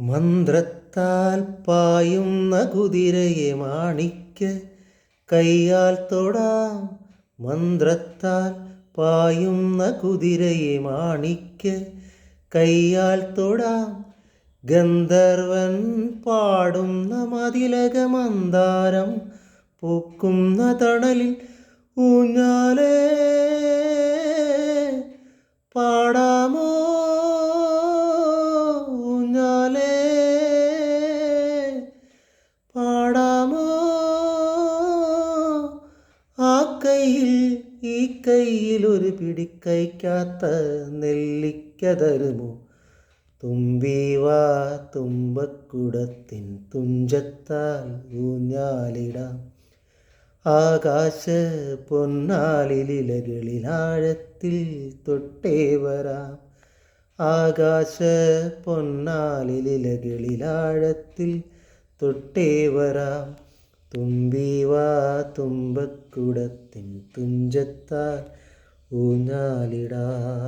മന്ത്രത്താൽ പായുന്ന കുതിരയെ മാണിക്ക്. കയ്യാൽ തൊടാം. മന്ത്രത്താൽ പായുന്ന കുതിരയെ മാണിക്ക്. കയ്യാൽ തൊടാം. ഗന്ധർവൻ പാടുന്ന മതിലക മന്ദാരം. പൂക്കുന്ന തണലിൽ ഊഞ്ഞാലേ. കയ്യിൽ ഈ കയ്യിൽ ഒരു പിടിക്കൈക്കാത്ത നെല്ലിക്ക തരുമോ? തുമ്പീവാ തുമ്പക്കുടത്തിൻ തുഞ്ചത്താൽ ഊഞ്ഞാലിടാം. ആകാശ പൊന്നാലിലകളിലാഴത്തിൽ തൊട്ടേ വരാം. ആകാശ പൊന്നാലിലകളിലാഴത്തിൽ തൊട്ടേ വരാം. തുമ്പീവാ തുമ്പക്കുടത്തിൻ തുഞ്ചത്താൽ ഊഞ്ഞാലിടാം.